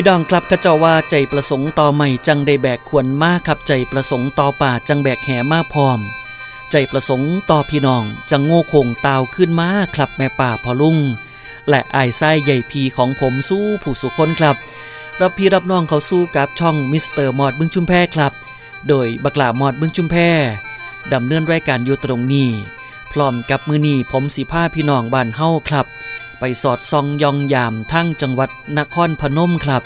พี่ดองครับข้าเจ้าว่าใจประสงค์ต่อใหม่จังได้แบกควรมากครับใจประสงค์ต่อป่าจังแบกแห่มาพร้อม ใจประสงค์ต่อพี่น้องจังโง่คงตาวขึ้นมาครับแม่ป่าพอลุงและอายไส้ใหญ่พีของผมสู้ผู้สุคนครับ รับพี่รับน้องเขาสู้กับช่องมิสเตอร์มอดบึงชุมแพครับ โดยบักลามอดบึงชุมแพดำเนินรายการอยู่ตรงนี้ พร้อมกับมือนีผมสีผ้าพี่น้องบ้านเฮ้าครับ ไปสอดซองยองยามทั้งจังหวัดนครพนมครับ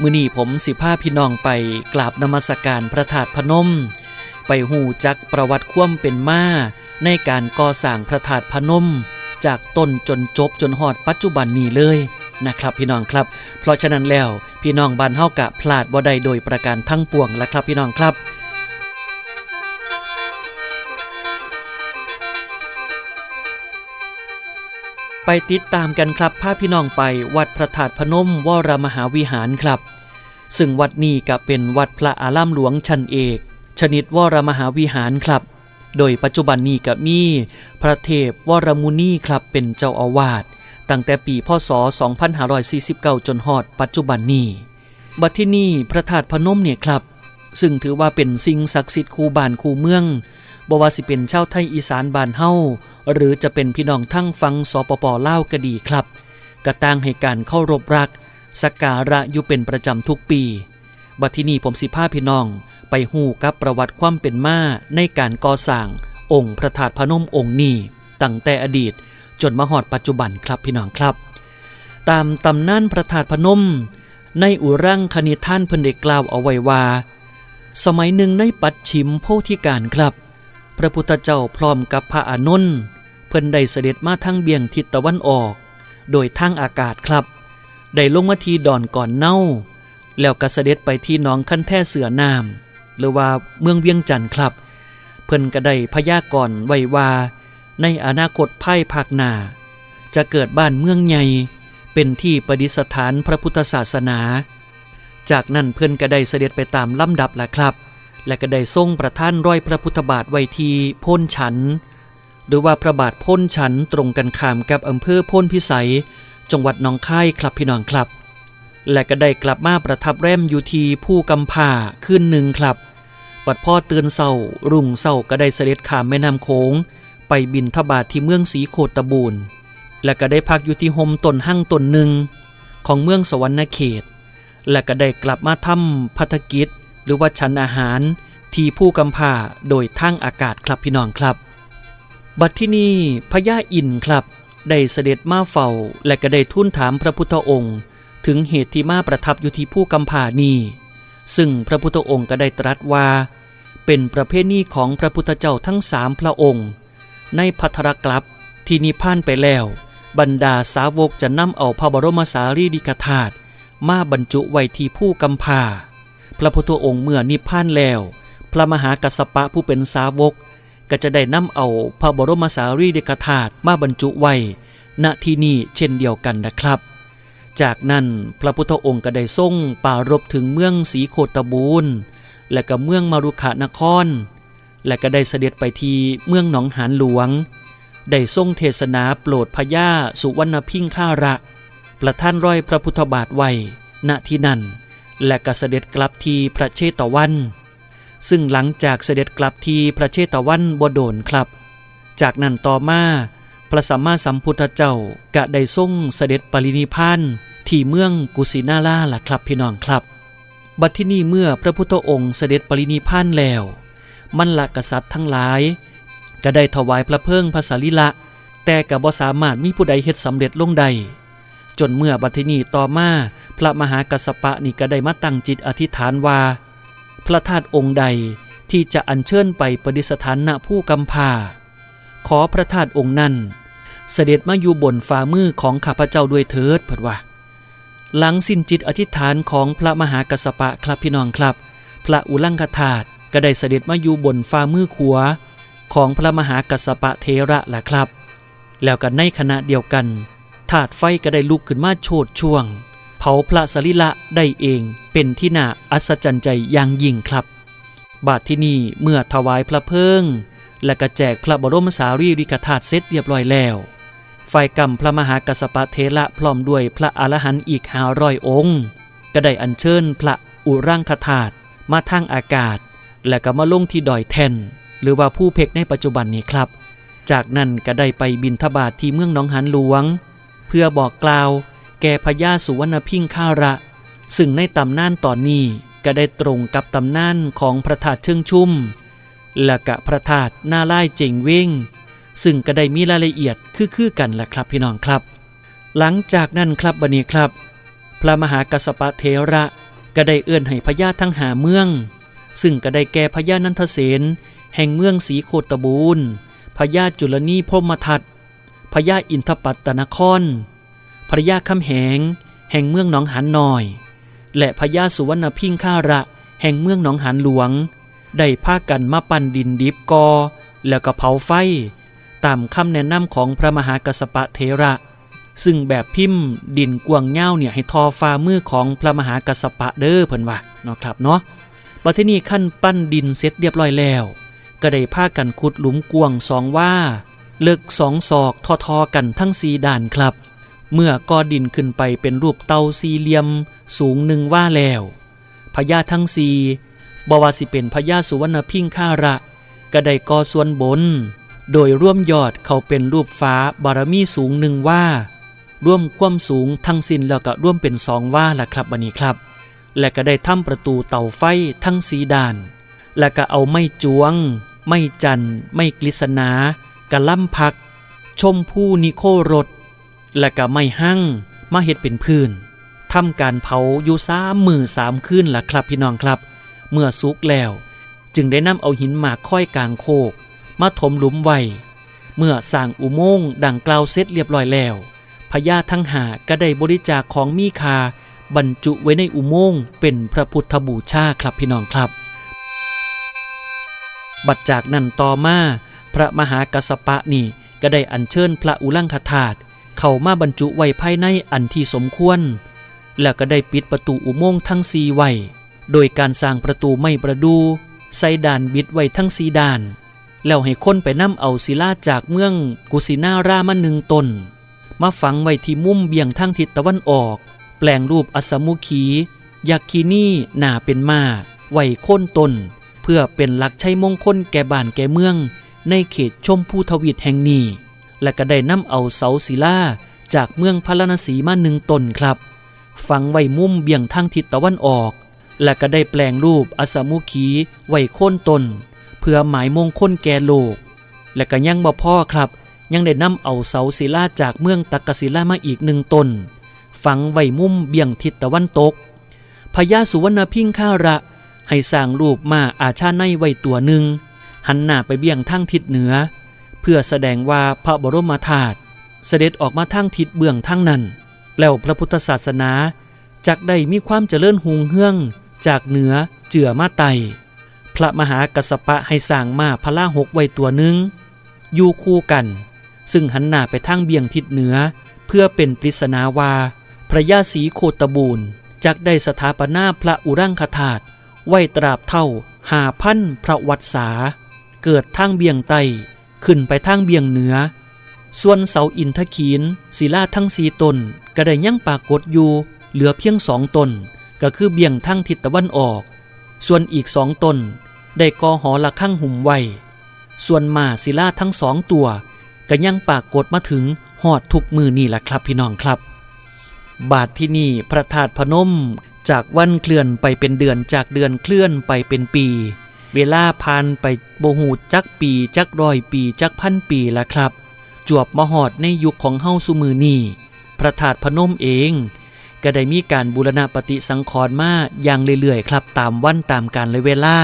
มือนีผมสิผ้าพี่น้องไปกราบนมัสการพระธาตุพนม ไปหูจักประวัติคว่ำเป็นมาในการก่อสร้างพระธาตุพนม จากต้นจนจบจนหอดปัจจุบันนี้เลยนะครับพี่น้องครับ เพราะฉะนั้นแล้วพี่น้องบ้านเฮากะพลาดบ่ได้โดยประการทั้งปวงละครับพี่น้องครับ ไปติดตามกันครับพาพี่น้องไปวัดพระธาตุพนมวรมหาวิหารครับ ซึ่งวัดนี้ก็เป็นวัดพระอารามหลวงชั้นเอก ชนิดวรมหาวิหารครับ โดยปัจจุบันนี้ก็มี พระเทพวรมุนีครับเป็นเจ้าอาวาสตั้งแต่ปีพศ 2549 จนฮอดปัจจุบันนี้บัดที่นี่พระธาตุพนมเนี่ยครับ ซึ่งถือว่าเป็นสิ่งศักดิ์สิทธิ์คูบ้านคูเมืองบว่าสิเป็นชาวไทยอีสานบานเฮา หรือจะเป็นพี่น้องทั้งฟังสปปเล่าก็ดีครับ กระตั้งให้การเข้ารบรักสักการะอยู่เป็นประจำทุกปี บัดที่นี่ผมสิพาพี่น้อง ไปหูกับประวัติความเป็นมาในการก่อสร้าง องค์พระธาตุพนมองค์นี้ตั้งแต่อดีตจนมาหอดปัจจุบันครับพี่น้องครับ ตามตำนานพระธาตุพนม ในอุรังคณิท่านเพิ่นได้กล่าวเอาไว้ว่า สมัยหนึ่งในปัดชิมโพธิการครับ พระพุทธเจ้าพร้อมกับพระอานนท์ พิ่นได้เสด็จมาทางเบียงทิศตะวันออก โดยทางอากาศครับ ได้ลงมาทีดอนก่อนเน่า แล้วก็เสด็จไปที่หนองคันแท่เสือนามหรือว่าเมืองเวียงจันทร์ครับ เพิ่นก็ได้พยากรณ์ไว้ว่า ในอนาคตภายภาคหน้าจะเกิดบ้านเมืองใหญ่เป็นที่ประดิษฐานพระพุทธศาสนา จากนั้นเพิ่นก็ได้เสด็จไปตามลำดับแหละครับ และก็ได้ทรงประท่านร้อยพระพุทธบาทไว้ที่โพ้นฉัน หรือว่าพระบาทพ้นฉันตรงกันข้ามกับอำเภอพ้นพิสัย จังหวัดหนองคายครับพี่น้องครับ และก็ได้กลับมาประทับแรมอยู่ที่ผู้กำพาขึ้นหนึ่งครับวัดพ่อเตือนเศร้ารุ่งเศร้าก็ได้เสด็จข้ามแม่น้ำโขงไปบินทบาทที่เมืองสีโคตบูรณ์และก็ได้พักอยู่ที่โฮมตนหั่งตนหนึ่งของเมืองสวรรณเขต และก็ได้กลับมาทำพัฒกิจ หรือว่าชั้นอาหารที่ผู้กำพาโดยทางอากาศครับพี่น้องครับ บัดที่นี่พญาอินครับ ได้เสด็จมาเฝ้าและก็ได้ทูลถามพระพุทธองค์ ถึงเหตุที่มาประทับอยู่ที่ผู้กำพานี้ซึ่งพระพุทธองค์ก็ได้ตรัสว่า เป็นประเพณีของพระพุทธเจ้าทั้งสามพระองค์ ในพัทรกลับที่นิพพานไปแล้ว บรรดาสาวกจะนำเอาพระบรมสารีริกธาตุมาบรรจุไว้ที่ผู้กำพร้าพระพุทธองค์เมื่อนิพพานแล้ว พระมหากัสสปะผู้เป็นสาวก ก็จะได้นำเอาพระบรมสารีริกธาตุมาบรรจุไว้ ณที่นี่เช่นเดียวกันนะครับ จากนั้นพระพุทธองค์ก็ได้ทรงปารบถึงเมืองสีโคตบูรณ์และก็เมืองมารุขานคร และก็ได้เสด็จไปที่เมืองหนองหานหลวง ได้ทรงเทศนาโปรดพญาสุวรรณพิงค่าระ ประท่านร้อยพระพุทธบาทไว้ณที่นั่น และก็เสด็จกลับที่พระเชตวัน ซึ่งหลังจากเสด็จกลับที่พระเชตวันบโดนครับ จากนั้นต่อมาพระสัมมาสัมพุทธเจ้ากะได้ทรงเสด็จปรินิพานที่เมืองกุสินาราล่ะครับพี่น้องครับ บัดที่นี่เมื่อพระพุทธองค์เสด็จปรินิพานแล้ว มันละกษัตริย์ทั้งหลายก็ได้ถวายพระเพิงพระสารีละ แต่ก็บ่สามารถมีผู้ใดเฮ็ดสำเร็จลงใด จนเมื่อบัดที่นี้ต่อมาพระมหากัสสปะนี่ก็ได้มาตั้งจิตอธิษฐานว่า พระธาตุองค์ใดที่จะอัญเชิญไปประดิษฐานณผู้กำพาขอพระธาตุองค์นั้นเสด็จมาอยู่บนฝ่ามือของข้าพเจ้าด้วยเถิดเถิดว่า หลังสิ้นจิตอธิษฐานของพระมหากัสสปะครับพี่น้องครับ พระอุลังคธาตุก็ได้เสด็จมาอยู่บนฝ่ามือขวาของพระมหากัสสปะเทระแหละครับ แล้วกันในขณะเดียวกันถาดไฟก็ได้ลุกขึ้นมาโชดช่วง ผาพระสรีละได้เองเป็นที่น่าอัศจรรย์ใจอย่างยิ่งครับ บาทที่นี่เมื่อถวายพระเพลิง และก็แจกพระบรมสารีริกธาตุเสร็จเรียบร้อยแล้วฝ่ายกรรมพระมหากัสปะเทระพร้อมด้วยพระอรหันต์อีกห้าร้อยองค์ ก็ได้อัญเชิญพระอุรังคธาตุมาทางอากาศ และก็มาลงที่ดอยแทน หรือว่าผู้เพกในปัจจุบันนี้ครับ จากนั้นก็ได้ไปบินทบาทที่เมืองหนองหานหลวง เพื่อบอกกล่าว แก่พญาสุวรรณพิงคาระ ซึ่งในตำนานตอนนี้ก็ได้ตรงกับตำนานของพระธาตุเชิงชุ่ม และกะพระธาตุหน้าไล่เจงเว้งซึ่งก็ได้มีรายละเอียดคือๆกันแหละครับพี่น้องครับ หลังจากนั้นครับบันนี้ครับ พระมหากัสสปะเทระก็ได้เอื้อนให้พญาทั้งหาเมือง ซึ่งก็ได้แก่พญานันทเสนแห่งเมืองสีโคตบูรณ์พญาจุลนีพรมทัตพญาอินทปัตตนคร พญาคำแหง แห่งเมืองหนองหานน้อย และพญาสุวรรณพิงคาระ แห่งเมืองหนองหานหลวง ได้พากันมาปั่นดินดิบกอ แล้วก็เผาไฟ ตามคำแนะนำของพระมหากัสปะเทระ ซึ่งแบบพิมพ์ดินกวางเง่าเนี่ยให้ทอฟ้ามือของพระมหากัสปะเด้อเพิ่นว่าเนาะครับเนาะบัดทีนี้ขั้นปั้นดินเสร็จเรียบร้อยแล้วก็ได้พากันขุดหลุมกวางสองว่า เลิกสองศอกทอๆกันทั้งสีด่านครับ เมื่อก่อดินขึ้นไปเป็นรูปเตาสี่เหลี่ยม สูงหนึ่งว่าแล้วพญาทั้งสี่บวาสิเป็นพญาสุวรรณพิงคาระก็ได้ก่อส่วนบน โดยร่วมยอดเขาเป็นรูปฟ้าบารมีสูงหนึ่งว่า ร่วมความสูงทั้งสิ้นแล้วก็ร่วมเป็นสองว่าล่ะครับบันนี้ครับ และก็ได้ทำประตูเตาไฟทั้งสีด่าน และก็เอาไม้จวง ไม้จันไม้กฤษณากระล่ำพัก ชมพู่นิโครส และก็ไม้หั่งมาเฮ็ดเป็นพื้นทำการเผาอยู่สามมือสามคืนล่ะครับพี่น้องครับ เมื่อสุกแล้ว จึงได้นำเอาหินหมากค่อยกลางโคก มาถมหลุมไว้เมื่อสร้างอุโมงค์ดังกล่าวเสร็จเรียบร้อยแล้วพญาทั้งหาก็ได้บริจาคของมีคา บรรจุไว้ในอุโมงค์เป็นพระพุทธบูชาครับพี่น้องครับ บัดจากนั้นต่อมา พระมหากัสสปะนี่ก็ได้อัญเชิญพระอุลังคธาตุ เข้ามาบรรจุไว้ภายในอันที่สมควร แล้วก็ได้ปิดประตูอุโมงค์ทั้งสีไว้โดยการสร้างประตูไม่ประดูใส่ด่านบิดไว้ทั้งสีด่าน แล้วให้คนไปนำเอาศิลาจากเมืองกุสินารามาหนึ่งตน มาฝังไว้ที่มุมเบี่ยงทางทิศตะวันออก แปลงรูปอสมุขี ยักษ์คีนี่หนาเป็นมาไว้ค่นตน เพื่อเป็นหลักใชัยมงคลแก่บ้านแก่เมือง ในเขตชมพูทวีตแห่งนี้ และก็ได้นำเอาเสาศิลาจากเมืองพาราณสีมาหนึ่งตนครับ ฝังไว้มุมเบี่ยงทางทิศตะวันออก และก็ได้แปลงรูปอสมุขีไว้โค่นตน เพื่อหมายมงคลแก่โลก และก็ยังบ่พ่อครับ ยังได้นำเอาเสาศิลาจากเมืองตักกศิลามาอีกหนึ่งตน ฝังไว้มุมเบี่ยงทิศตะวันตกพญาสุวรรณพิงคาระ ให้สร้างรูปมาอาชาในไว้ตัวหนึ่งหันหน้าไปเบี่ยงทางทิศเหนือ เพื่อแสดงว่าพระบรมธาตุเสด็จออกมาทางทิศเบื้องทางนั้น แล้วพระพุทธศาสนาจักได้มีความเจริญหุงเฮือง จากเหนือเจือมาไตพระมหากัสสปะให้สร้างมาพระล่าหกไว้ตัวหนึ่งอยู่คู่กัน ซึ่งหันหน้าไปทางเบี่ยงทิศเหนือ เพื่อเป็นปริศนาวา พระยาศรีโคตบูรณ์จักได้สถาปนาพระอุรังคธาตุไว้ตราบเท่าหาพันพระวัดสา เกิดทางเบี่ยงไต ขึ้นไปทางเบียงเหนือ ส่วนเสาอินทขีนศิลาทั้งสีตนก็ได้ยังปรากฏอยู่ เหลือเพียงสองตน ก็คือเบียงทางทิศตะวันออก ส่วนอีกสองตน ได้กอหอละข้างหุ่มไว้ส่วนมาศิลาทั้งสองตัวก็ยังปรากฏมาถึงหอดทุกมือนี่แหละครับพี่น้องครับ บาทที่นี่พระธาตุพนมจากวันเคลื่อนไปเป็นเดือนจากเดือนเคลื่อนไปเป็นปี เวลาผ่านไปโบหูจักปีจักร้อยปีจักพันปีแล้วครับ จวบมหอดในยุคของเฮาสุมือนี่พระธาตุพนมเอง ก็ได้มีการบูรณะปฏิสังขรณ์มาอย่างเรื่อยๆครับตามวันตามการเลยเวลา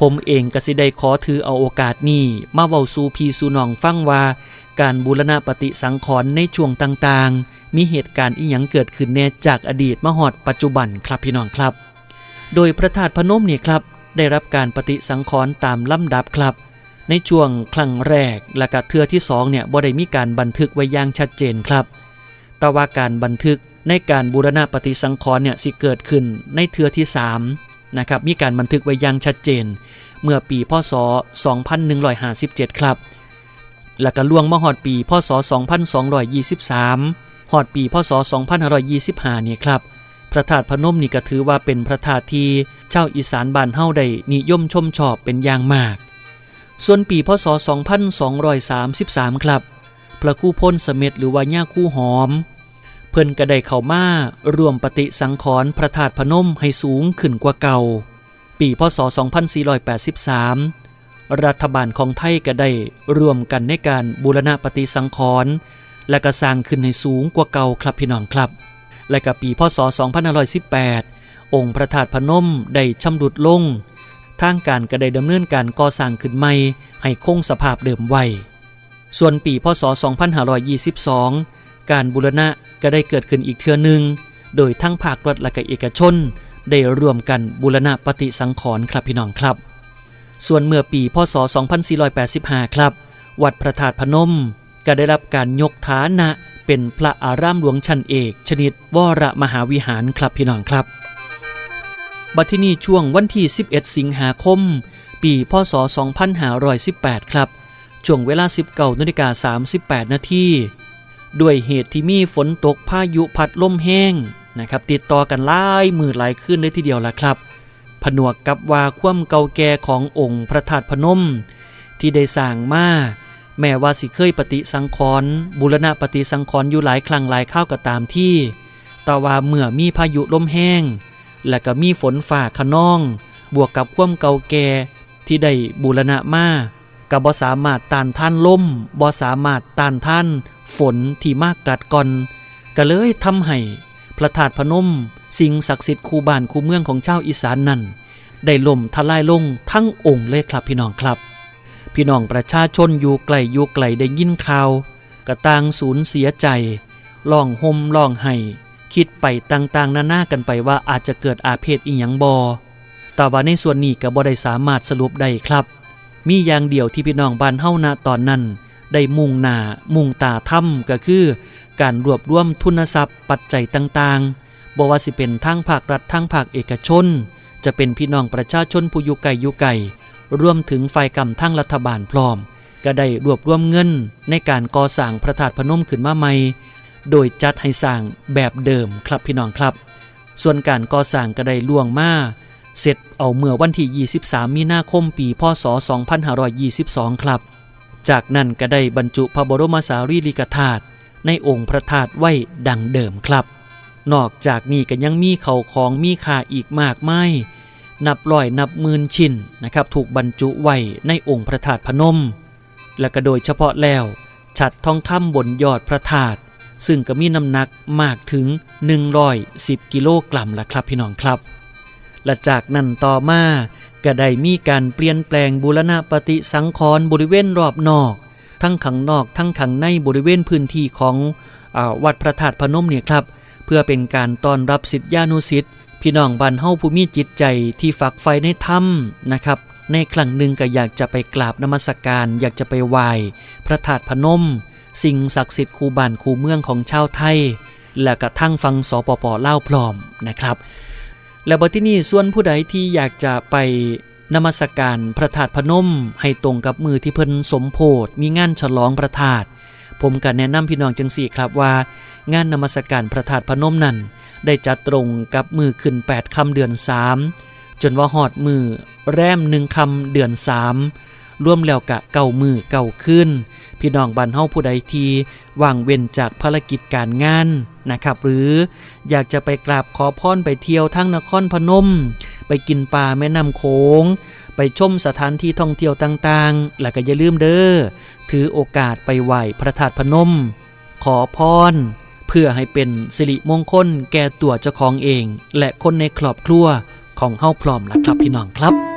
ผมเองก็สิได้ขอถือเอาโอกาสนี้มาเว้าสู่พี่สู่น้องฟังว่าการบูรณะปฏิสังขรณ์ในช่วงต่างๆ มีเหตุการณ์อีหยังเกิดขึ้นแน่จากอดีตมาหอดปัจจุบันครับพี่น้องครับ โดยพระธาตุพนมเนี่ยครับ ได้รับการปฏิสังขรณ์ตามลำดับครับ ในช่วงครั้งแรกและก็เทือที่สองเนี่ยบ่ได้มีการบันทึกไว้อย่างชัดเจนครับ แต่ว่าการบันทึกในการบูรณะปฏิสังขรณ์เนี่ยสิเกิดขึ้นในเทือที่3นะครับมีการบันทึกไว้อย่างชัดเจน เมื่อปีพศ 2157 ครับ แล้วก็ล่วงมาหอดปีพศ 2223หอดปีพศ 2525เนี่ยครับ พระธาตุพนมนี่ก็ถือว่าเป็นพระธาตุที่เจ้าอีสานบ้านเฮาได้นิยมชมชอบเป็นอย่างมาก ส่วนปีพศ 2233 ครับ พระคู่พ้นเสม็ดหรือว่าย่าคู่หอม เพิ่นก็ได้เข้ามารวมปฏิสังขรณ์พระธาตุพนมให้สูงขึ้นกว่าเก่า ปีพศ 2483 รัฐบาลของไทยก็ได้รวมกันในการบูรณะปฏิสังขรณ์และก็สร้างขึ้นให้สูงกว่าเก่าครับพี่น้องครับ และก็ปีพศ 2518 องค์พระธาตุพนมได้ชำรุดลง ทางการก็ได้ดำเนินการก่อสร้างขึ้นใหม่ ให้คงสภาพเดิมไว้ ส่วนปีพศ 2522 การบูรณะก็ได้เกิดขึ้นอีกเทื่อหนึ่ง โดยทั้งภาครัฐและก็เอกชน ได้ร่วมกันบูรณะปฏิสังขรณ์ครับพี่น้องครับ ส่วนเมื่อปีพศ 2485 ครับ วัดพระธาตุพนมก็ได้รับการยกฐานะ เป็นพระอารามหลวงชั้นเอก ชนิดวรมหาวิหารครับพี่น้องครับ บัดที่นี่ช่วงวันที่ 11 สิงหาคม ปีพศ 2518 ครับ ช่วงเวลา 19นาฬิกา38 นาทีด้วยเหตุที่มีฝนตกพายุพัดลมแห้งนะครับติดต่อกันหลายมือหลายขึ้นเลยทีเดียวละครับ ผนวกกับว่าความเก่าแก่ขององค์พระธาตุพนม ที่ได้สร้างมา แม้ว่าสิเคยปฏิสังขรณ์บุรณะปฏิสังขรณ์อยู่หลายครั้งหลายข้าวก็ตามที่แต่ว่าเมื่อมีพายุลมแห้ง และก็มีฝนฝ่าขนอง บวกกับความเก่าแก่ที่ได้บูรณะมากับ่สามารถต้านท่านลมบ่สามารถต้านท่าน ฝนที่มากกัดก่อนก็เลยทำให้พระธาตุพนม สิ่งศักดิ์สิทธิ์คูบ้านคูเมืองของเจ้าอีสานนั้นได้ล่มทลายลงทั้งองค์เลยครับพี่น้องครับ พี่น้องประชาชนอยู่ไกลอยู่ไกลได้ยินข่าวกระต่างสูญเสียใจร้องห่มร้องไห้คิดไปต่างๆนานากันไปว่าอาจจะเกิดอาเพศอีหยังบอแต่ว่าในส่วนนี้ก็บ่ได้สามารถสรุปได้ครับ มีอย่างเดียวที่พี่น้องบ้านเฮาณตอนนั้น ได้มุ่งหน้ามุ่งตาทำก็คือ การรวบรวมทุนทรัพย์ปัจจัยต่างๆบ่ว่าสิเป็นทางภาครัฐทางภาคเอกชน จะเป็นพี่น้องประชาชนผู้อยู่ไกลอยู่ไกล รวมถึงฝ่ายกำทั้งรัฐบาลพร้อม ก็ได้รวบรวมเงินในการก่อสร้างพระธาตุพนมขึ้นมาใหม่ โดยจัดให้สร้างแบบเดิมครับพี่น้องครับ ส่วนการก่อสร้างก็ได้ล่วงมาเสร็จเอาเมื่อวันที่ 23 มีนาคมปี พศ 2522 ครับ จากนั้นก็ได้บรรจุพระบรมสารีริกธาตุในองค์พระธาตุไว้ดังเดิมครับ นอกจากนี้ก็ยังมีเขาของมีค่าอีกมากมาย นับร้อยนับหมื่นชิ้นนะครับถูกบรรจุไว้ในองค์พระธาตุพนม และก็โดยเฉพาะแล้ว ฉัดทองคำบนยอดพระธาตุซึ่งก็มีน้ำหนักมากถึง 110 กิโลกรัมละครับพี่น้องครับ และจากนั้นต่อมาก็ได้มีการเปลี่ยนแปลงบูรณะปฏิสังขรณ์บริเวณรอบนอก ทั้งขังนอกทั้งขังในบริเวณพื้นที่ของอวัดพระธาตุพนมเนี่ยครับ เพื่อเป็นการต้อนรับสิทธิานุสิทธิ์ พี่น้องบ้านเฮาผู้มีจิตใจที่ฝักใฝ่ในธรรมนะครับ ในครั้งหนึ่งก็อยากจะไปกราบนมัสการ อยากจะไปไหว้พระธาตุพนม สิ่งศักดิ์สิทธิ์คูบ้านคูเมืองของชาวไทย และกระทั่งฟังสปปเล่าพร้อมนะครับ และบทที่นี่ส่วนผู้ใดที่อยากจะไปนมัสการพระธาตุพนม ให้ตรงกับมือที่เพิ่นสมโพธมีงานฉลองพระธาตุผมก็แนะนำพี่น้องจังสี่ครับว่า งานนมัสการพระธาตุพนมนั้น ได้จัดตรงกับมือขึ้น 8คำเดือน 3 จนว่าหอดมือแรมหนึ่งคำเดือน 3ร่วมแล้วกะเก่ามือเก่าขึ้น พี่น้องบ้านเฮาผู้ใดทีว่างเว้นจากภารกิจการงานนะครับ หรืออยากจะไปกราบขอพรไปเที่ยวทั้งนครพนม ไปกินปลาแม่น้ำโขงไปชมสถานที่ท่องเที่ยวต่างๆ แล้วก็อย่าลืมเด้อ ถือโอกาสไปไหว้พระธาตุพนม ขอพร เพื่อให้เป็นสิริมงคลแก่ตัวเจ้าของเอง และคนในครอบครัวของเฮาพร้อมละครับพี่น้องครับ